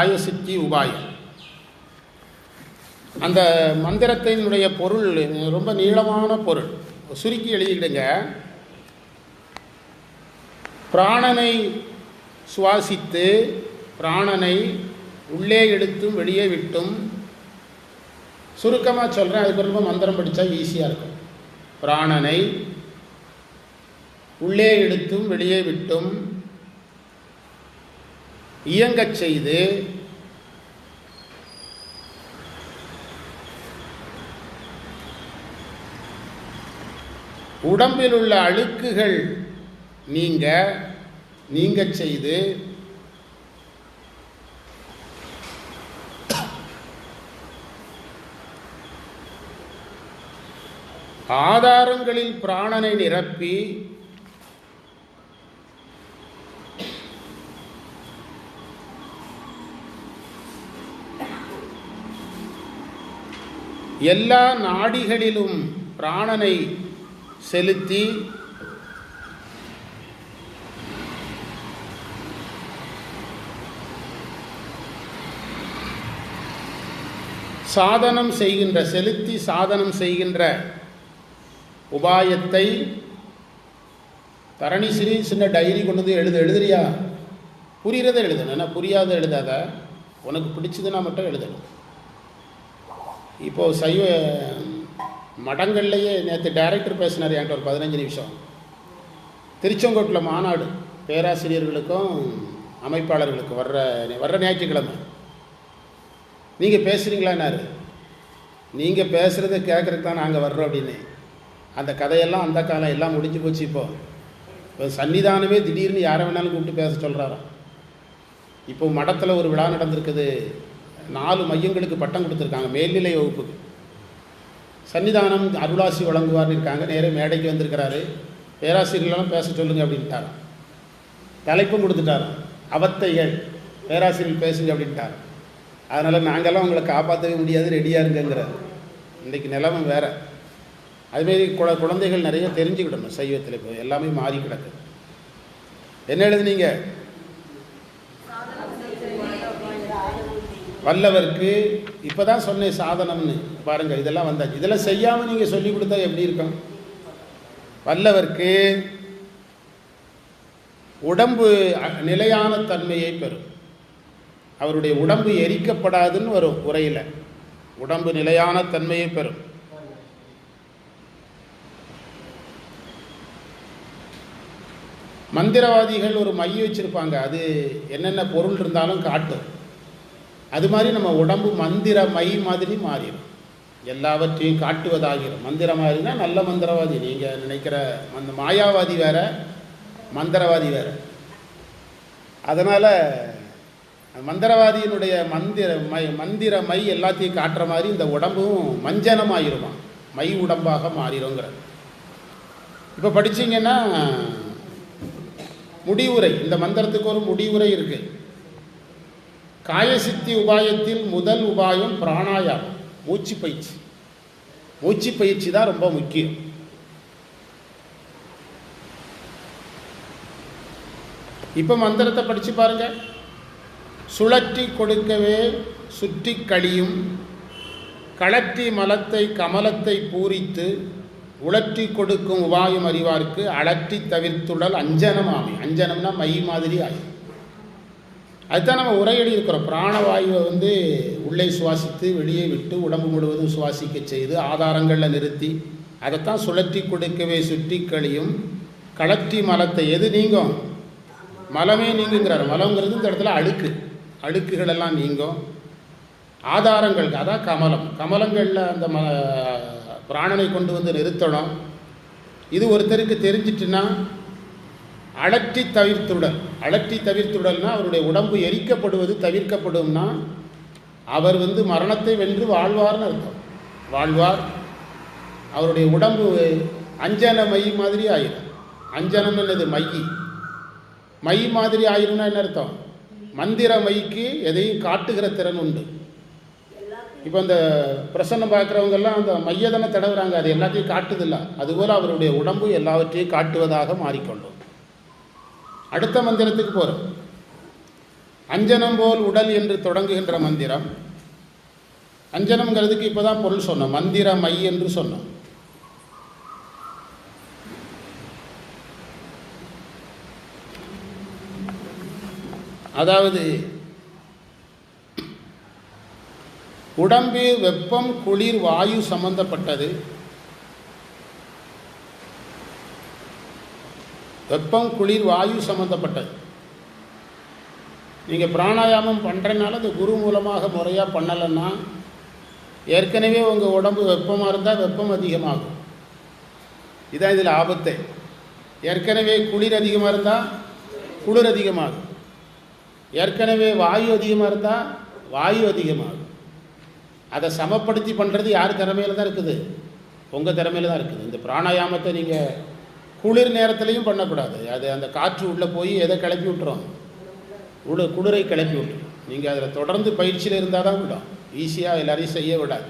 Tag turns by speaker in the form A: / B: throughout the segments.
A: காயசித்தி உபாயம் அந்த மந்திரத்தினுடைய பொருள் ரொம்ப நீளமான பொருள். சுருக்கி எழுதிக்கிடுங்க. பிராணனை சுவாசித்து பிராணனை உள்ளே எடுத்தும் வெளியே விட்டும். சுருக்கமாக சொல்கிறேன் அதுக்கு ரொம்ப மந்திரம் படித்தா ஈஸியாக இருக்கும். பிராணனை உள்ளே எடுத்தும் வெளியே விட்டும். இயங்கச் செய்து உடம்பில் உள்ள அழுக்குகள் நீங்க நீங்கச் செய்து ஆதாரங்களில் பிராணனை நிரப்பி எல்லா நாடிகளிலும் பிராணனை செலுத்தி சாதனம் செய்கின்ற செலுத்தி சாதனம் செய்கின்ற உபாயத்தை தரணி சிறி சின்ன டைரி கொண்டு வந்து எழுது எழுதுறியா? புரிகிறத எழுதணும். ஏன்னா புரியாத எழுதாத? உனக்கு பிடிச்சதுன்னா மட்டும் எழுதணும். இப்போது சைவ மடங்கள்லேயே நேற்று டைரக்டர் பேசினார் என்கிட்ட ஒரு பதினஞ்சு நிமிஷம். திருச்செங்கோட்டில் மாநாடு பேராசிரியர்களுக்கும் அமைப்பாளர்களுக்கும் வர்ற வர்ற ஞாயிற்றுக்கிழமை. நீங்கள் பேசுகிறீங்களான்னாரு நீங்கள் பேசுகிறத கேட்குறதுக்கு தான் நாங்கள் வர்றோம் அப்படின்னு. அந்த கதையெல்லாம் அந்த காலம் எல்லாம் முடிஞ்சு போச்சு இப்போது இப்போ சன்னிதானமே திடீர்னு யாரை வேணாலும் கூப்பிட்டு பேச சொல்கிறாராம் இப்போ மடத்தில் ஒரு விழா நடந்திருக்குது. நாலு மையங்களுக்கு பட்டம் கொடுத்துருக்காங்க. மேல்நிலை வகுப்புக்கு சன்னிதானம் அருளாசி வழங்குவார்னு இருக்காங்க. நேரே மேடைக்கு வந்திருக்கிறாரு. பேராசிரியர்களெல்லாம் பேச சொல்லுங்க அப்படின்ட்டாராம். தலைப்பும் கொடுத்துட்டாராம். அவத்தைகள் பேராசிரியர் பேசுங்க அப்படின்ட்டார். அதனால் நாங்கள்லாம் உங்களை காப்பாற்றவே முடியாது. ரெடியாக இருங்கங்கிறார். இன்றைக்கி நிலைமை வேறு. அதுமாரி குழ குழந்தைகள் நிறைய தெரிஞ்சுக்கிடணும் சைவத்தில். இப்போ எல்லாமே மாறி கிடக்கு. என்ன எழுதுனீங்க? வல்லவருக்கு இப்போ தான் சொன்னேன் சாதனம்னு. பாருங்கள் இதெல்லாம் வந்தாச்சு. இதெல்லாம் செய்யாமல் நீங்கள் சொல்லி கொடுத்தா எப்படி இருக்கும்? வல்லவருக்கு உடம்பு நிலையான தன்மையை பெறும். அவருடைய உடம்பு எரிக்கப்படாதுன்னு வரும் உரையில். உடம்பு நிலையான தன்மையை பெறும். மந்திரவாதிகள் ஒரு மைய வச்சுருப்பாங்க. அது என்னென்ன பொருள் இருந்தாலும் காட்டும். அது மாதிரி நம்ம உடம்பு மந்திர மை மாதிரி மாறிடும். எல்லாவற்றையும் காட்டுவதாகிடும். மந்திர மாதிரினா நல்ல மந்திரவாதி. நீங்கள் நினைக்கிற அந்த மாயாவாதி வேற மந்திரவாதி வேற. அதனால் மந்திரவாதியினுடைய மந்திர மை மந்திர மை எல்லாத்தையும் காட்டுற மாதிரி இந்த உடம்பும் மஞ்சனமாயிருமா? மை உடம்பாக மாறிடுங்கிற இப்போ படிச்சிங்கன்னா முடிவுரை. இந்த மந்திரத்துக்கு ஒரு முடிவுரை இருக்குது காயசித்தி உபாயத்தில் முதல் உபாயம் பிராணாயாமம் மூச்சு பயிற்சி. மூச்சு பயிற்சி தான் ரொம்ப முக்கியம். இப்போ மந்திரத்தை படிச்சு பாருங்க. சுழற்றி கொடுக்கவே சுற்றி கழியும். களற்றி மலத்தை கமலத்தை பூரித்து உழற்றி கொடுக்கும் உபாயம் அறிவார்க்கு அழற்றி தவிர்த்துடல் அஞ்சனமாமி. அஞ்சனம்னா மை மாதிரி ஆகும் அதுதான் நம்ம உரையடி இருக்கிறோம். பிராணவாயுவை வந்து உள்ளே சுவாசித்து வெளியே விட்டு உடம்பு முழுவதும் சுவாசிக்க செய்து ஆதாரங்களில் நிறுத்தி அதைத்தான் சுழற்றி கொடுக்கவே சுற்றி கழியும். களற்றி மலத்தை எது நீங்கும்? மலமே நீங்குங்கிறார். மலங்கிறது இந்த இடத்துல அழுக்கு அழுக்குகள் எல்லாம் நீங்கும். ஆதாரங்கள் அதான் கமலம். கமலங்களில் அந்த ம பிராணனை கொண்டு வந்து நிறுத்தணும். இது ஒருத்தருக்கு தெரிஞ்சிட்டுன்னா அழற்றி தவிர்த்துடல். அழற்றி தவிர்த்துடல்னா அவருடைய உடம்பு எரிக்கப்படுவது தவிர்க்கப்படும்னா அவர் வந்து மரணத்தை வென்று வாழ்வார்னு அர்த்தம். வாழ்வார். அவருடைய உடம்பு அஞ்சன மை மாதிரி ஆயிரும். அஞ்சனம் என்னது? மையி மை மாதிரி ஆயிரும்னா என்ன அர்த்தம்? மந்திர மைக்கு எதையும் காட்டுகிற திறன் உண்டு. இப்போ இந்த பிரசன்னம் பார்க்குறவங்கெல்லாம் அந்த மையதனை தடவுறாங்க. அது எல்லாத்தையும் காட்டுதில்ல. அதுபோல் அவருடைய உடம்பு எல்லாவற்றையும் காட்டுவதாக மாறிக்கொண்டோம் அடுத்த மந்திரத்துக்கு போகிறோம் அஞ்சனம் போல் உடல் என்று தொடங்குகின்ற மந்திரம். அஞ்சனம்ங்கிறதுக்கு இப்போ தான் பொருள் சொன்னோம். மந்திர மை என்று சொன்னோம். அதாவது உடம்பு வெப்பம் குளிர் வாயு சம்பந்தப்பட்டது. வெப்பம் குளிர் வாயு சம்மந்தப்பட்டது நீங்கள் பிராணாயாமம் பண்ணுறனால அது குரு மூலமாக முறையாக பண்ணலைன்னா ஏற்கனவே உங்கள் உடம்பு வெப்பமாக இருந்தால் வெப்பம் அதிகமாகும். இதான் இதில் ஆபத்தை. ஏற்கனவே குளிர் அதிகமாக இருந்தால் குளிர் அதிகமாகும். ஏற்கனவே வாயு அதிகமாக இருந்தால் வாயு அதிகமாகும். அதை சமப்படுத்தி பண்ணுறது யார் திறமையில் தான் இருக்குது? உங்கள் திறமையில் தான் இருக்குது. இந்த பிராணாயாமத்தை நீங்கள் குளிர் நேரத்துலையும் பண்ணக்கூடாது. அது அந்த காற்று உள்ளே போய் எதை கிளப்பி விட்டுரும்? உள்ள குளிரை கிளப்பி விட்டுரும். நீங்கள் அதில் தொடர்ந்து பயிற்சியில் இருந்தால் தான் விடும். ஈஸியாக எல்லாரையும் செய்ய விடாது.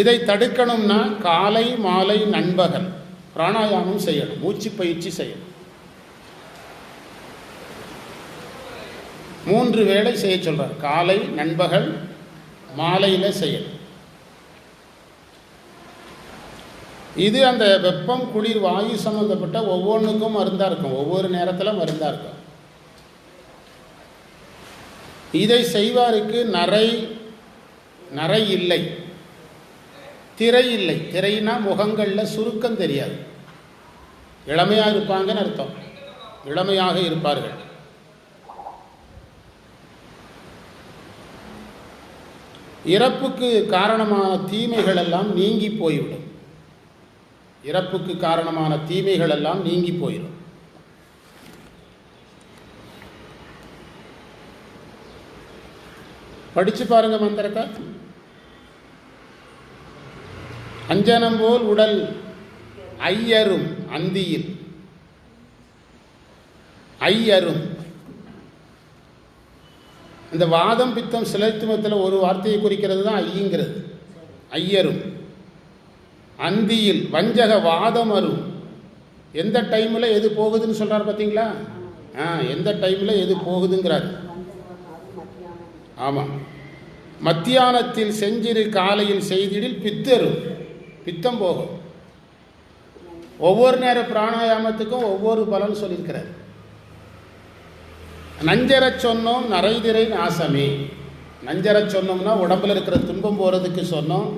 A: இதை தடுக்கணும்னா காலை மாலை நண்பகல் பிராணாயாமம் செய்யணும். மூச்சு பயிற்சி செய்யணும். மூன்று வேளை செய்ய சொல்கிறார் காலை நண்பகல் மாலையில் செய்யணும். இது அந்த வெப்பம் குளிர் வாயு சம்மந்தப்பட்ட ஒவ்வொன்றுக்கும் மருந்தாக இருக்கும். ஒவ்வொரு நேரத்தில் மருந்தாக இருக்கும். இதை செய்வாருக்கு நரை நரை இல்லை. திரை இல்லை. திரைனா முகங்களில் சுருக்கம் தெரியாது. இளமையாக இருப்பாங்கன்னு அர்த்தம். இளமையாக இருப்பார்கள். இறப்புக்கு காரணமான தீமைகள் எல்லாம் நீங்கி போய்விடும். இறப்புக்கு காரணமான தீமைகள் எல்லாம் நீங்கி போயிடும் படிச்சு பாருங்க மந்திரத்தை. அஞ்சனம் போல் உடல் ஐயரும் அந்தியில். ஐயரும். இந்த வாதம் பித்தம் சிலைத்துவத்தில் ஒரு வார்த்தையை குறிக்கிறது தான் ஐயங்கிறது ஐயரும். அந்தியில் வஞ்சக வாதம் அரும். எந்த டைமில் எது போகுதுன்னு சொல்கிறார் பார்த்தீங்களா ஆ எந்த டைமில் எது போகுதுங்கிறார். ஆமாம் மத்தியானத்தில் செஞ்சிரு காலையில் செய்திடில் பித்தரும். பித்தம் போகும். ஒவ்வொரு நேர பிராணாயாமத்துக்கும் ஒவ்வொரு பலன் சொல்லியிருக்கிறார் நஞ்சர சொன்னோம் நரைதிரை நாசமே. நஞ்சர சொன்னோம்னா உடம்புல இருக்கிற துன்பம் போகிறதுக்கு சொன்னோம்.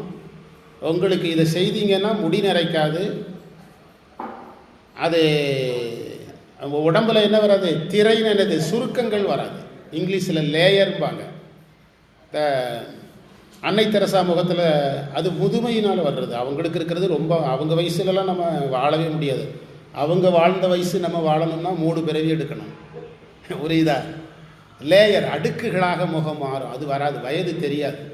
A: உங்களுக்கு இதை செய்தீங்கன்னா முடி நிறைக்காது. அது உடம்புல என்ன வராது? திரைன்னு என்னது? சுருக்கங்கள் வராது. இங்கிலீஷில் லேயர்பாங்க இந்த அன்னை தெரசா முகத்தில் அது முதுமையினால் வர்றது. அவங்களுக்கு இருக்கிறது ரொம்ப அவங்க வயசுலலாம் நம்ம வாழவே முடியாது. அவங்க வாழ்ந்த வயசு நம்ம வாழணும்னா மூணு பிறவி எடுக்கணும். புரியுதா? லேயர் அடுக்குகளாக முகம் மாறும். அது வராது. வயது தெரியாது.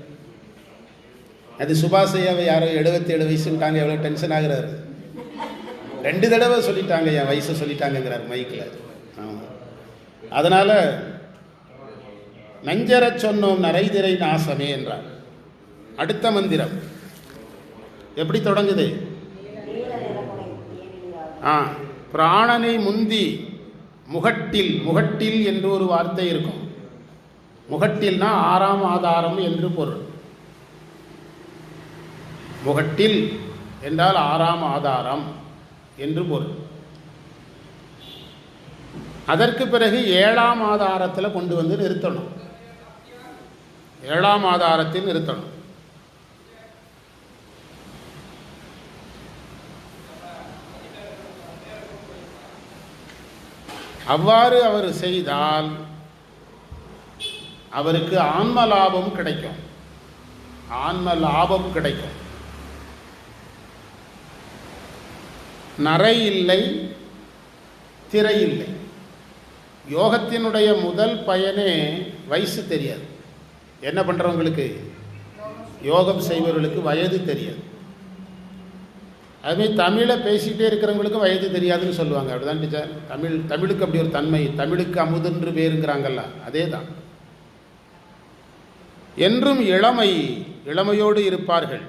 A: அது சுபாஷையாவை யாரோ எழுபத்தேழு வயசுன்ட்டாங்க எவ்வளோ டென்ஷன் ஆகிறாரு. ரெண்டு தடவை சொல்லிட்டாங்க என் வயசை சொல்லிட்டாங்கங்கிறார் மைக்கில் ஆமாம் அதனால் நஞ்சரச் சொன்னோம் நரைதிரை நாசமே என்றார். அடுத்த மந்திரம். எப்படி தொடங்குது? ஆ பிராணனை முந்தி முகட்டில் முகட்டில் என்று ஒரு வார்த்தை இருக்கும். முகட்டில்னா ஆறாம் ஆதாரம் என்று பொருள். முகட்டில் என்றால் ஆறாம் ஆதாரம் என்று பொருள். அதற்கு பிறகு ஏழாம் ஆதாரத்தில் கொண்டு வந்து நிறுத்தணும். ஏழாம் ஆதாரத்தில் நிறுத்தணும். அவ்வாறு அவர் செய்தால் அவருக்கு ஆன்ம லாபம் கிடைக்கும். ஆன்ம லாபம் கிடைக்கும். நரை இல்லை திரை இல்லை. யோகத்தினுடைய முதல் பயனே வயசு தெரியாது. என்ன பண்ணுறவங்களுக்கு யோகம் செய்பவர்களுக்கு வயது தெரியாது. அதுமாதிரி தமிழை பேசிகிட்டே இருக்கிறவங்களுக்கு வயது தெரியாதுன்னு சொல்லுவாங்க. அப்படிதான் டீச்சர். தமிழ் தமிழுக்கு அப்படி ஒரு தன்மை தமிழுக்கு அமுதுன்று பேருங்கிறாங்கல்ல அதே தான் என்றும் இளமை இளமையோடு இருப்பார்கள்.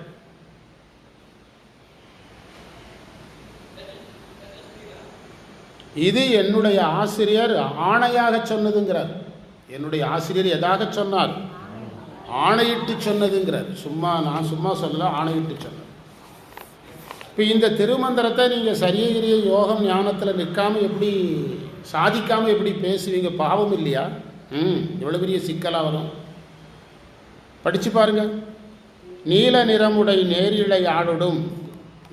A: இது என்னுடைய ஆசிரியர் ஆணையாக சொன்னதுங்கிறார். என்னுடைய ஆசிரியர் எதாக சொன்னார்? ஆணையிட்டு சொன்னதுங்கிறார். சும்மா நான் சும்மா சொல்ல ஆணையிட்டு சொன்னேன் இப்போ இந்த திருமந்திரத்தை நீங்கள் சரியகிரிய யோகம் ஞானத்தில் நிற்காமல் எப்படி சாதிக்காமல் எப்படி பேசுவீங்க? பாவம் இல்லையா? ம் எவ்வளோ பெரிய சிக்கலாக வரும். படித்து பாருங்க. நீல நிறமுடை நேரிழை ஆடுடும்.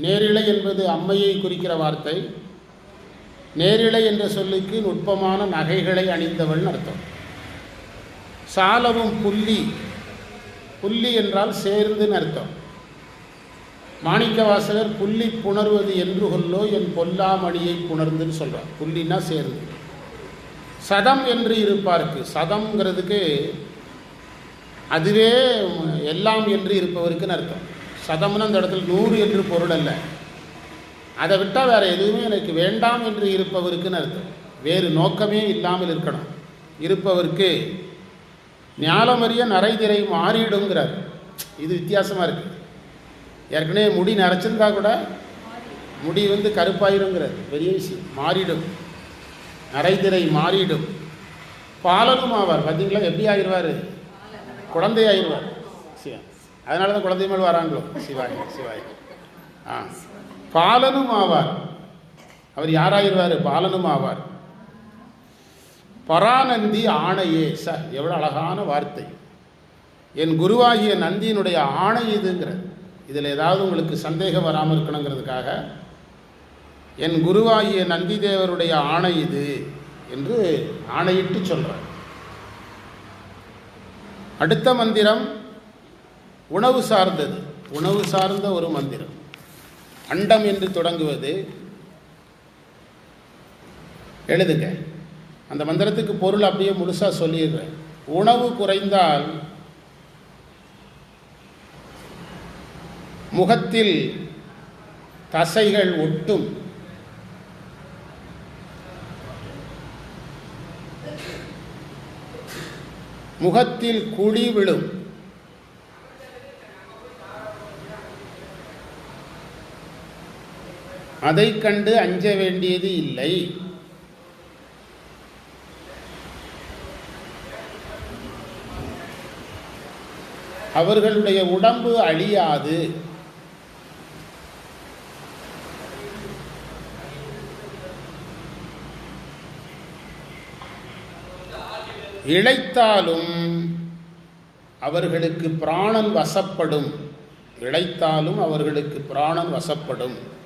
A: நேரிழை என்பது அம்மையை குறிக்கிற வார்த்தை. நேரிழை என்ற சொல்லுக்கு நுட்பமான நகைகளை அணிந்தவள்னு அர்த்தம். சாலவும் புள்ளி. புள்ளி என்றால் சேர்ந்துன்னு அர்த்தம். மாணிக்கவாசகர் புள்ளி புணர்வது என்று கொல்லோ என் பொல்லாமணியை புணர்ந்துன்னு சொல்கிறார் புள்ளின்னா சேர்ந்து. சதம் என்று இருப்பார்க்கு. சதம்ங்கிறதுக்கு அதுவே எல்லாம் என்று இருப்பவருக்குன்னு அர்த்தம். சதம்னு அந்த இடத்துல நூறு என்று பொருள் அல்ல. அதை விட்டால் வேறு எதுவுமே எனக்கு வேண்டாம் என்று இருப்பவருக்குன்னு அர்த்தம். வேறு நோக்கமே இல்லாமல் இருக்கணும். இருப்பவருக்கு ஞாலமறிய நரைதிரை மாறிடுங்கிறார். இது வித்தியாசமாக இருக்குது ஏற்கனவே முடி நரைச்சிருந்தா கூட முடி வந்து கருப்பாயிருங்கிறார். பெரிய விஷயம். மாறிடும். நரைதிரை மாறிடும். பாலனும் ஆவார். பார்த்தீங்களா எப்படி ஆயிடுவார் குழந்தை ஆயிடுவார் சிவா. அதனால தான் குழந்தை மேல் வராங்களோ? சிவாய் சிவாய். ஆ. பாலனும் ஆவார் அவர் யாராயிருவார்? பாலனும் ஆவார் பராநந்தி ஆணையே. ச எவ்வளோ அழகான வார்த்தை. என் குருவாகிய நந்தியினுடைய ஆணை இதுங்கிற இதில் ஏதாவது உங்களுக்கு சந்தேகம் வராமல் இருக்கணுங்கிறதுக்காக என் குருவாகிய நந்தி தேவருடைய ஆணை இது என்று ஆணையிட்டு சொல்கிறார் அடுத்த மந்திரம் உணவு சார்ந்தது. உணவு சார்ந்த ஒரு மந்திரம். அண்டம் என்று தொடங்குவது. எழுதுங்க அந்த மந்திரத்துக்கு பொருள் அப்படியே முழுசாக சொல்லிடுறேன். உணவு குறைந்தால் முகத்தில் தசைகள் ஒட்டும். முகத்தில் குழி விழும். அதை கண்டு அஞ்ச வேண்டியது இல்லை. அவர்களுடைய உடம்பு அழியாது. இழைத்தாலும் அவர்களுக்கு பிராணன் வசப்படும். இழைத்தாலும் அவர்களுக்கு பிராணன் வசப்படும்.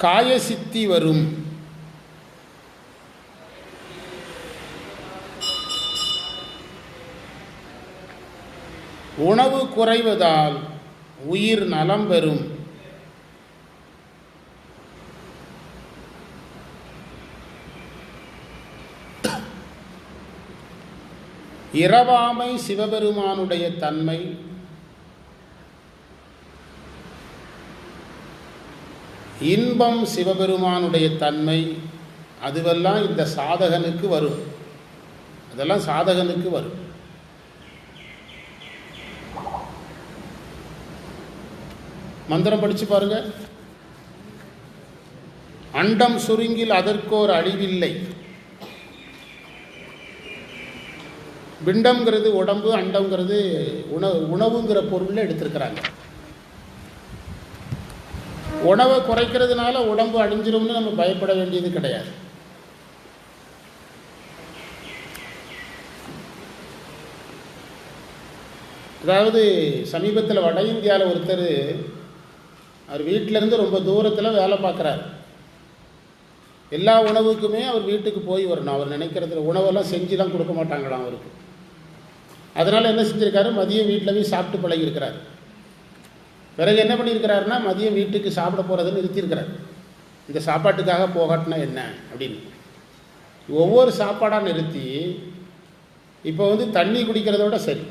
A: காயசித்தி வரும். உணவு குறைவதால் உயிர் நலம் பெறும். இரவாமை சிவபெருமானுடைய தன்மை. இன்பம் சிவபெருமானுடைய தன்மை அதுவெல்லாம் இந்த சாதகனுக்கு வரும். அதெல்லாம் சாதகனுக்கு வரும். மந்திரம் படிச்சு பாருங்க. அண்டம் சுருங்கில் அதற்கோர் அழிவில்லை. பிண்டம்ங்கிறது உடம்பு அண்டம்ங்கிறது உணவு உணவுங்கிற பொருளில் எடுத்திருக்கிறாங்க. உணவை குறைக்கிறதுனால உடம்பு அழிஞ்சிரும்னு நம்ம பயப்பட வேண்டியது கிடையாது. அதாவது சமீபத்தில் வட இந்தியாவில் ஒருத்தர் அவர் வீட்டிலேருந்து ரொம்ப தூரத்தில் வேலை பார்க்குறாரு எல்லா உணவுக்குமே அவர் வீட்டுக்கு போய் வரணும். அவர் நினைக்கிறதுல உணவெல்லாம் செஞ்சுலாம் கொடுக்க மாட்டாங்களாம் அவருக்கு. அதனால் என்ன செஞ்சுருக்காரு? மதியம் வீட்டில் போய் சாப்பிட்டு பழகியிருக்கிறார் பிறகு என்ன பண்ணியிருக்கிறாருன்னா மதியம் வீட்டுக்கு சாப்பிட போகிறதுன்னு நிறுத்தியிருக்கிறார். இந்த சாப்பாட்டுக்காக போகாட்டினா என்ன? அப்படின்னு. ஒவ்வொரு சாப்பாடாக நிறுத்தி இப்போ வந்து தண்ணி குடிக்கிறதோட சரி.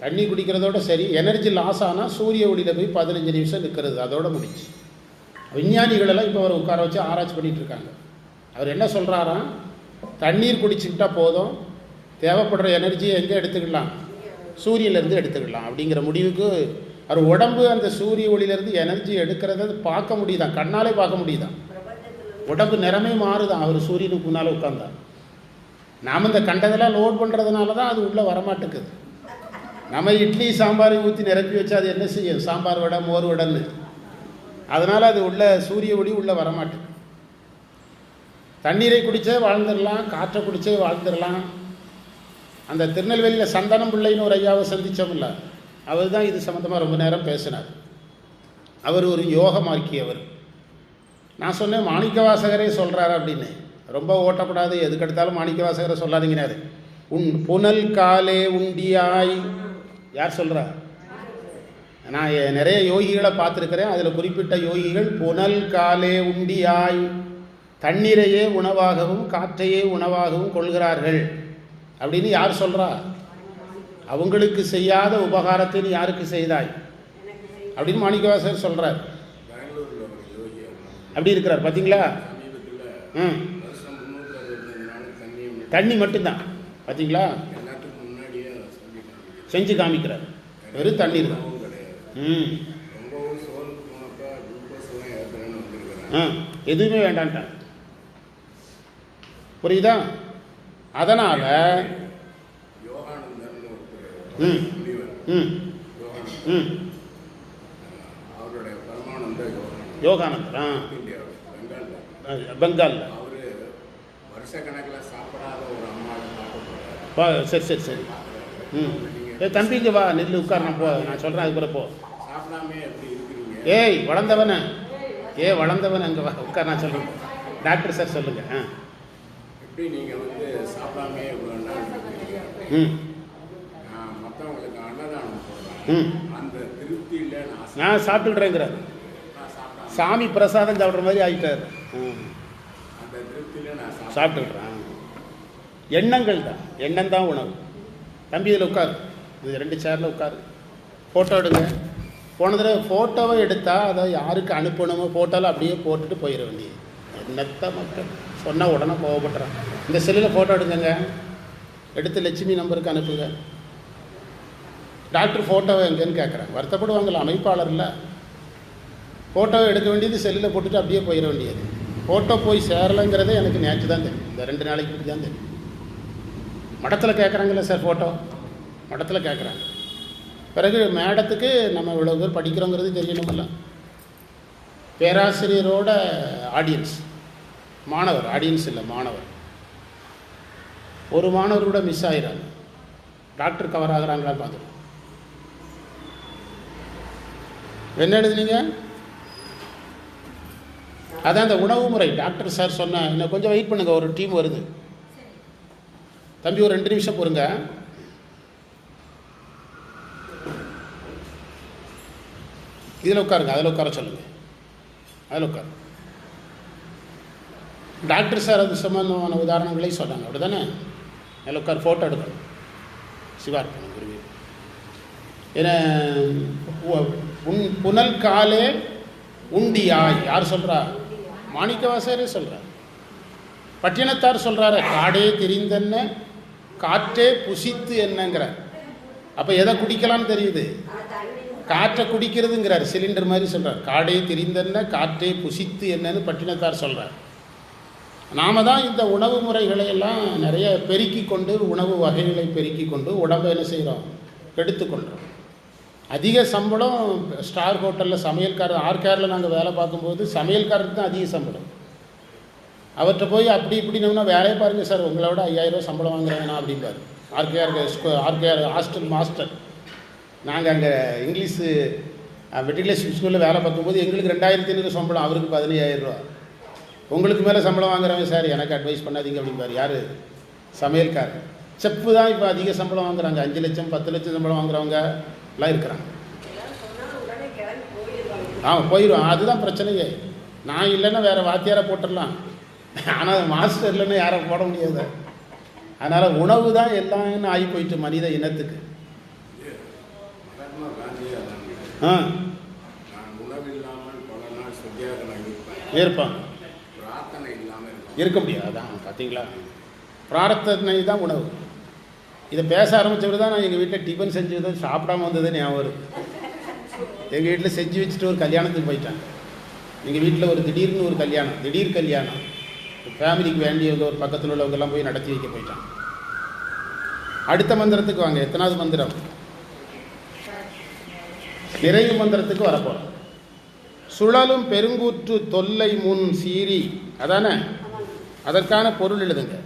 A: தண்ணி குடிக்கிறதோட சரி எனர்ஜி லாஸ் ஆனால் சூரிய ஒளியில் போய் பதினஞ்சு நிமிஷம் நிற்கிறது அதோட முடிச்சு விஞ்ஞானிகளெல்லாம் இப்போ அவர் உட்கார வச்சு ஆராய்ச்சி பண்ணிகிட்டு இருக்காங்க அவர் என்ன சொல்கிறாராம் தண்ணீர் குடிச்சுக்கிட்டா போதும் தேவைப்படுற எனர்ஜியை எங்கே எடுத்துக்கலாம் சூரியன்லேருந்து எடுத்துக்கலாம் அப்படிங்கிற முடிவுக்கு அவர் உடம்பு அந்த சூரிய ஒளியிலேருந்து எனர்ஜி எடுக்கிறத பார்க்க முடியுதான் கண்ணாலே பார்க்க முடியுதான் உடம்பு நிறமே மாறுதான் அவர் சூரியனுக்கு முன்னால் உட்காந்தார் நாம் இந்த கண்டதெல்லாம் லோட் பண்ணுறதுனால தான் அது உள்ளே வரமாட்டேங்குது. நம்ம இட்லி சாம்பார் ஊற்றி நிரப்பி வச்சா அது என்ன செய்யும்? சாம்பார் வடை மோர் வடைன்னு. அதனால் அது உள்ள சூரிய ஒளி உள்ளே வரமாட்டேங்குது. தண்ணீரை குடித்தே வாழ்ந்துடலாம் காற்றை குடித்தே வாழ்ந்துடலாம். அந்த திருநெல்வேலியில் சந்தனம் பிள்ளைன்னு ஒரு ஐயாவை சந்தித்தோம்ல அவர் தான் இது சம்மந்தமாக ரொம்ப நேரம் பேசினார். அவர் ஒரு யோகமாக்கியவர். நான் சொன்னேன் மாணிக்கவாசகரே சொல்கிறாரு அப்படின்னு. ரொம்ப ஓட்டக்கூடாது எதுக்கெடுத்தாலும் மாணிக்கவாசகரை சொல்லாதீங்கிறாரு உன் புனல் காலே உண்டியாய். யார் சொல்கிறா நான் நிறைய யோகிகளை பார்த்துருக்கிறேன். அதில் குறிப்பிட்ட யோகிகள் புனல் காலே உண்டியாய். தண்ணீரையே உணவாகவும் காற்றையே உணவாகவும் கொள்கிறார்கள். அப்படின்னு யார் சொல்கிறா அவங்களுக்கு செய்யாத உபகாரத்தை நீ யாருக்கு செய்தாய்? அப்படின்னு மாணிக்கவாசர் சொல்கிறார் அப்படி இருக்கிறார். பார்த்தீங்களா ம்.
B: தண்ணி
A: மட்டும்தான். பார்த்தீங்களா செஞ்சு காமிக்கிறார். வெறும் தண்ணீர் தான். ம். ஆ எதுவுமே வேண்டான்ட்டான். புரியுதா? அதனால்
B: யோகானந்தர்னு ஒருத்தர்
A: ம்
B: முனிவர்
A: ம்
B: யோகானந்தர்
A: ம்
B: அவருடைய பரமானந்த யோகானந்தர்.
A: ஆ.
B: பெங்காலில். அவர் வருஷக்கணக்கில் சாப்பிடாத ஒரு
A: பா சரி சரி சரி. ம். ஏ தம்பி இங்க வா நெல் உட்கார் நான் போ நான் சொல்கிறேன் அதுக்கு போ. ஏய் வளர்ந்தவன. ஏ வளர்ந்தவன் அங்கே வா உட்கார் நான் சொல்கிறேன் டாக்டர் சார் சொல்லுங்கள் ஆ.
B: எப்படி நீங்கள் வந்து சாப்பிடாம
A: ம். ம்.
B: நான் சா-
A: சாமி பிரசாதம் சாப்பிட்ற மாதிரி ஆகிட்டார் ம் எண்ணங்கள் தான். எண்ணம் தான் உணவு. தம்பி இதில் உட்காரு. இது ரெண்டு சேரில் உட்காரு. ஃபோட்டோ எடுங்க. போன தடவை ஃபோட்டோவை எடுத்தால் அதை யாருக்கு அனுப்பணுமோ ஃபோட்டோவில் அப்படியே போட்டுட்டு போயிட வேண்டியது. என்னத்த மக்கள். சொன்னால் உடனே கோவப்படுறான் இந்த செல்லில் ஃபோட்டோ எடுங்கங்க. எடுத்து லட்சுமி நம்பருக்கு அனுப்புங்க. டாக்டர் ஃபோட்டோவை எங்கேன்னு கேட்குறாங்க வருத்தப்படுவாங்களா அமைப்பாளர் இல்லை. ஃபோட்டோவை எடுக்க வேண்டியது செல்லில் போட்டுட்டு அப்படியே போயிட வேண்டியது. ஃபோட்டோ போய் சேரலைங்கிறதே எனக்கு நேற்று தான் தெரியும். இந்த ரெண்டு நாளைக்கு இப்படி தான் தெரியும். மடத்தில் கேட்குறாங்கல்ல சார் ஃபோட்டோ மடத்தில் கேட்குறாங்க பிறகு மேடத்துக்கு நம்ம இவ்வளோ பேர் படிக்கிறோங்கிறது தெரியணுமில்ல. பேராசிரியரோட ஆடியன்ஸ் மாணவர் ஆடியன்ஸ் இல்லை மாணவர். ஒரு மாணவர் கூட மிஸ் ஆகிறாங்க டாக்டர் கவர் ஆகுறாங்களா பார்த்துருக்கோம் என்ன எழுதுனீங்க? அதான் அந்த உணவு முறை. டாக்டர் சார் சொன்ன இன்னும் கொஞ்சம் வெயிட் பண்ணுங்க ஒரு டீம் வருது. தம்பி ஒரு ரெண்டு நிமிஷம் பொறுங்க. இதில் உட்காருங்க அதில் உட்கார சொல்லுங்க. அதில் உட்காரு. டாக்டர் சார் அது சம்பந்தமான உதாரணங்களையும் சொன்னாங்க. அப்படி தானே அதில் உட்கார் ஃபோட்டோ எடுக்கணும் சிவா இருக்கணும் குருவி ஏன்னா உன் புனல் காலே உண்டியாய். யார் சொல்கிறா மாணிக்கவாசரே சொல்கிறார் பட்டினத்தார் சொல்கிறாரு காடே தெரிந்தென்ன காற்றே புசித்து என்னங்கிறார். அப்போ எதை குடிக்கலாம்னு தெரியுது? காற்றை குடிக்கிறதுங்கிறார் சிலிண்டர் மாதிரி சொல்கிறார் காடே தெரிந்தென்ன காற்றே புசித்து என்னன்னு பட்டினத்தார் சொல்கிறார் நாம தான் இந்த உணவு முறைகளை எல்லாம் நிறைய பெருக்கி கொண்டு உணவு வகைகளை பெருக்கி கொண்டு உடம்பை என்ன செய்கிறோம் கெடுத்து கொள்கிறோம் அதிக சம்பளம் ஸ்டார் ஹோட்டலில் சமையல்காரர் ஆர்கேரில் நாங்கள் வேலை பார்க்கும்போது சமையல்காரருக்கு தான் அதிக சம்பளம். அவர்கிட்ட போய் அப்படி இப்படினோம்னா வேலையை பாருங்கள் சார் உங்களோட விட சம்பளம் வாங்குறாங்கண்ணா அப்படிம்பாரு. RKR RKR hostel master. நாங்கள் அங்கே இங்கிலீஷு மெட்ரிகுலேஷன் ஸ்கூலில் வேலை பார்க்கும்போது எங்களுக்கு ரெண்டாயிரத்தி ஐநூறு சம்பளம் அவருக்கு பதினையாயிரரூவா உங்களுக்கு மேலே சம்பளம் வாங்குறவங்க சார் எனக்கு அட்வைஸ் பண்ணாதீங்க அப்படிம்பாரு. யார்? சமையல்காரர். செப்பு தான் இப்போ அதிக சம்பளம் வாங்குறாங்க. அஞ்சு லட்சம் பத்து லட்சம் சம்பளம் வாங்குறவங்க. எல்லாம் இருக்கிறாங்க. ஆமாம் போயிடும் அதுதான் பிரச்சனையே. நான் இல்லைன்னா வேறு வாத்தியாரை போட்டுடலாம். ஆனால் மாஸ்டர் இல்லைன்னா யாரை போட முடியாது. அதனால் உணவு தான் எல்லாம்னு ஆகி போயிட்டு மனித இனத்துக்கு. ஆ.
B: இருப்பேன்.
A: இருக்க முடியாது. அதான் பார்த்தீங்களா பிரார்த்தனை தான் உணவு. இதை பேச ஆரம்பித்தவர் தான் நான் எங்கள் வீட்டில் டிஃபன் செஞ்சு தான் சாப்பிடாம வந்தது ஞாபகம் வருது. எங்கள் வீட்டில் செஞ்சு வச்சுட்டு ஒரு கல்யாணத்துக்கு போயிட்டேன். எங்கள் வீட்டில் ஒரு திடீர்னு ஒரு கல்யாணம் திடீர் கல்யாணம். ஃபேமிலிக்கு வேண்டியவங்க ஒரு பக்கத்தில் உள்ளவங்கெல்லாம் போய் நடத்தி வைக்க போயிட்டான். அடுத்த மந்திரத்துக்கு வாங்க எத்தனாவது மந்திரம்? நிறைவு மந்திரத்துக்கு வரப்போகிறோம் சுழலும் பெருங்கூற்று தொல்லை முன் சீறி அதானே? அதற்கான பொருள் எழுதுங்க.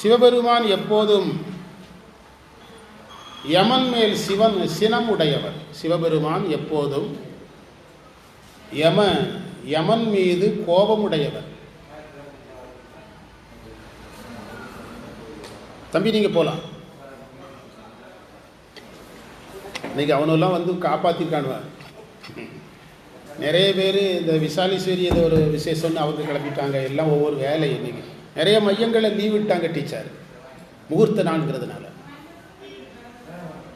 A: சிவபெருமான் எப்போதும் யமன் மேல் சிவன் சினம் உடையவர் சிவபெருமான் எப்போதும் யம யமன் மீது கோபமுடையவர். தம்பி நீங்கள் போகலாம் இன்னைக்கு அவனெல்லாம் வந்து காப்பாற்றிருக்கானுவார் நிறைய பேர் இந்த விசாலீஸ்வரி ஏதோ ஒரு விசேஷம்னு அவங்க கிளப்பிட்டாங்க எல்லாம் ஒவ்வொரு வேலை இன்னைக்கு. நிறைய மையங்களை லீவ் விட்டாங்க டீச்சர். முகூர்த்த நாள்ங்கிறதுனால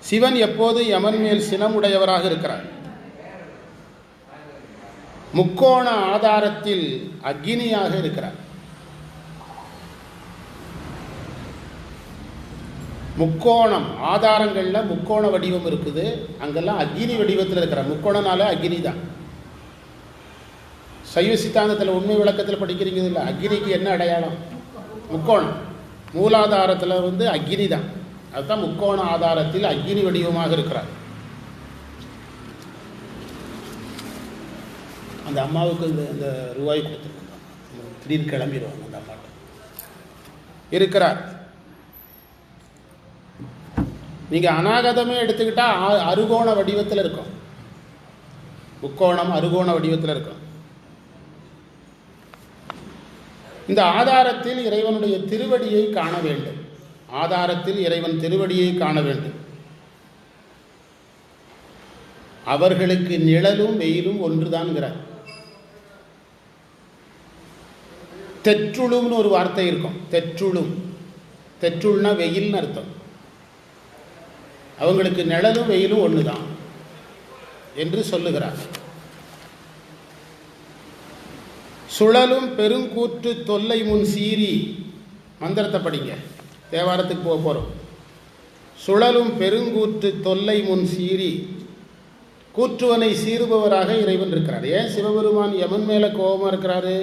A: சிவன் எப்போது யமன் மேல் சினமுடையவராக இருக்கிறார்? முக்கோண ஆதாரத்தில் அக்னியாக இருக்கிறார். முக்கோணம் ஆதாரங்களில் முக்கோண வடிவம் இருக்குது. அங்கெல்லாம் அக்னி வடிவத்தில் இருக்கிறார். முக்கோணனால அக்னி தான். சைவ சித்தாந்தத்தில் உண்மை விளக்கத்தில் படிக்கிறீங்க இல்லை? அக்னிக்கு என்ன அடையாளம்? முக்கோணம். மூலாதாரத்தில் வந்து அக்னி தான். அதுதான் முக்கோண ஆதாரத்தில் அக்னி வடிவமாக இருக்கிறார். அந்த அம்மாவுக்கு இந்த இந்த ரூபாய் கொடுத்துருக்கோம் திடீர்னு கிளம்பிடுவாங்க அந்த அம்மாட்ட. இருக்கிறார். நீங்கள் அநாகதமே எடுத்துக்கிட்டால் அருகோண அறுகோண வடிவத்தில் இருக்கும். முக்கோணம் அறுகோண வடிவத்தில் இருக்கும். இந்த ஆதாரத்தில் இறைவனுடைய திருவடியை காண வேண்டும். ஆதாரத்தில் இறைவன் திருவடியை காண வேண்டும். அவர்களுக்கு நிழலும் வெயிலும் ஒன்றுதான்கிறார் தெற்றுளும்னு ஒரு வார்த்தை இருக்கும். தெற்றுளும். தெற்றுள்னா வெயில்னு அர்த்தம். அவங்களுக்கு நிழலும் வெயிலும் ஒன்று தான் என்று சொல்லுகிறார். சுழலும் பெருங்கூற்று தொல்லை முன் சீறி. மந்திரத்தை படிங்க தேவாரத்துக்கு போக போகிறோம் சுழலும் பெருங்கூற்று தொல்லை முன் சீறி. கூற்றுவனை சீறுபவராக இறைவன் இருக்கிறார். ஏன் சிவபெருமான் யமன் மேலே கோபமாக இருக்கிறாரு?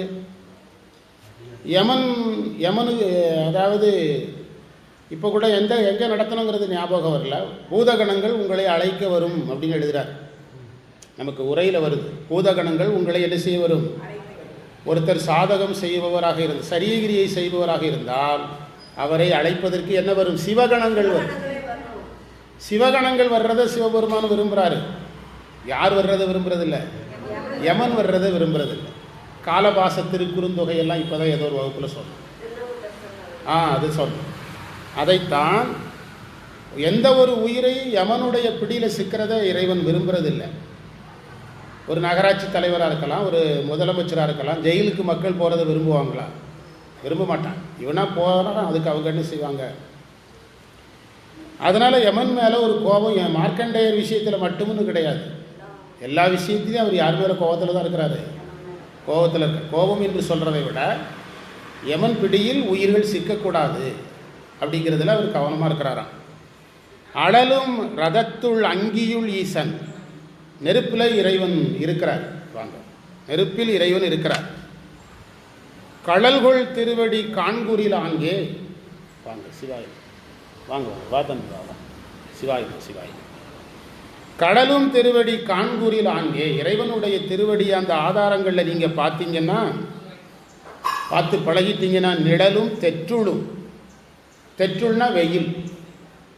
A: யமன் யமனு அதாவது இப்போ கூட எந்த எங்கே நடத்தணுங்கிறது ஞாபகம் வரல. பூதகணங்கள் உங்களை அழைக்க வரும் அப்படின்னு எழுதுகிறார் நமக்கு உரையில் வருது. பூதகணங்கள் உங்களை என்ன செய்ய வரும்? ஒருத்தர் சாதகம் செய்பவராக இருந்து சரியகிரியை செய்பவராக இருந்தால் அவரை அழைப்பதற்கு என்ன வரும்? சிவகணங்கள் வரும். சிவகணங்கள் வர்றதை சிவபெருமான் விரும்புகிறாரு யார் வர்றதை விரும்புறதில்லை? யமன் வர்றதை விரும்புறதில்லை. காலபாச திருக்குறுந்தொகையெல்லாம் இப்போ தான் ஏதோ ஒரு வகுப்பில் சொன்னோம். ஆ அது சொன்னோம். அதைத்தான் எந்த ஒரு உயிரையும் யமனுடைய பிடியில் சிக்கிறத இறைவன் விரும்புறதில்லை. ஒரு நகராட்சி தலைவராக இருக்கலாம் ஒரு முதலமைச்சராக இருக்கலாம் ஜெயிலுக்கு மக்கள் போகிறத விரும்புவாங்களா? விரும்ப மாட்டான் இவனா போகிறான் அதுக்கு அவங்க என்ன செய்வாங்க. அதனால் யமன் மேலே ஒரு கோபம் என் மார்க்கண்டேயர் விஷயத்தில் மட்டும்னு கிடையாது. எல்லா விஷயத்திலையும் அவர் யார் மேலே கோபத்தில் தான் இருக்கிறாரு? கோபத்தில் இருக்க கோபம் என்று சொல்கிறதை விட யமன் பிடியில் உயிர்கள் சிக்கக்கூடாது அப்படிங்கிறதுல அவர் கவனமாக இருக்கிறாராம். அழலும் ரதத்துள் அங்கியுள் ஈசன். நெருப்பில் இறைவன் இருக்கிறார். வாங்க. நெருப்பில் இறைவன் இருக்கிறார். கடல்கொள் திருவடி காண்குறில் ஆங்கே வாங்க சிவாய். வாங்க வாங்க வாதன் தம்பி சிவாய் சிவாய். கடலும் திருவடி காண்குறில் ஆங்கே இறைவனுடைய திருவடி அந்த ஆதாரங்களில் நீங்கள் பார்த்தீங்கன்னா பார்த்து பழகிட்டீங்கன்னா நிழலும் தெற்றுளும் தெற்றுள்னா வெயில்.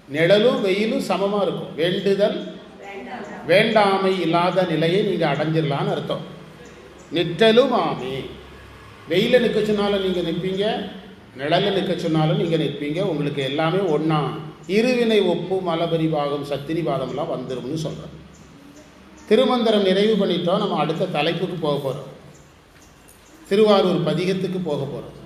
A: நிழலும் வெயிலும் சமமாக இருக்கும். வேண்டுதல் வேண்டாமை இல்லாத நிலையை நீங்கள் அடைஞ்சிடலான்னு அர்த்தம். நிற்றலும் ஆமே. வெயில நிற்க சொன்னாலும் நீங்கள் நிற்பீங்க நிழலில் நிற்க சொன்னாலும் நீங்கள் நிற்பீங்க உங்களுக்கு எல்லாமே ஒன்றா இருவினை ஒப்பு மலபரி பாகம் சத்திரி பாதம்லாம் சொல்கிறேன் திருமந்திரம் நிறைவு பண்ணிட்டோம் நம்ம அடுத்த தலைப்புக்கு போக போகிறோம் திருவாரூர் பதிகத்துக்கு போக போகிறோம்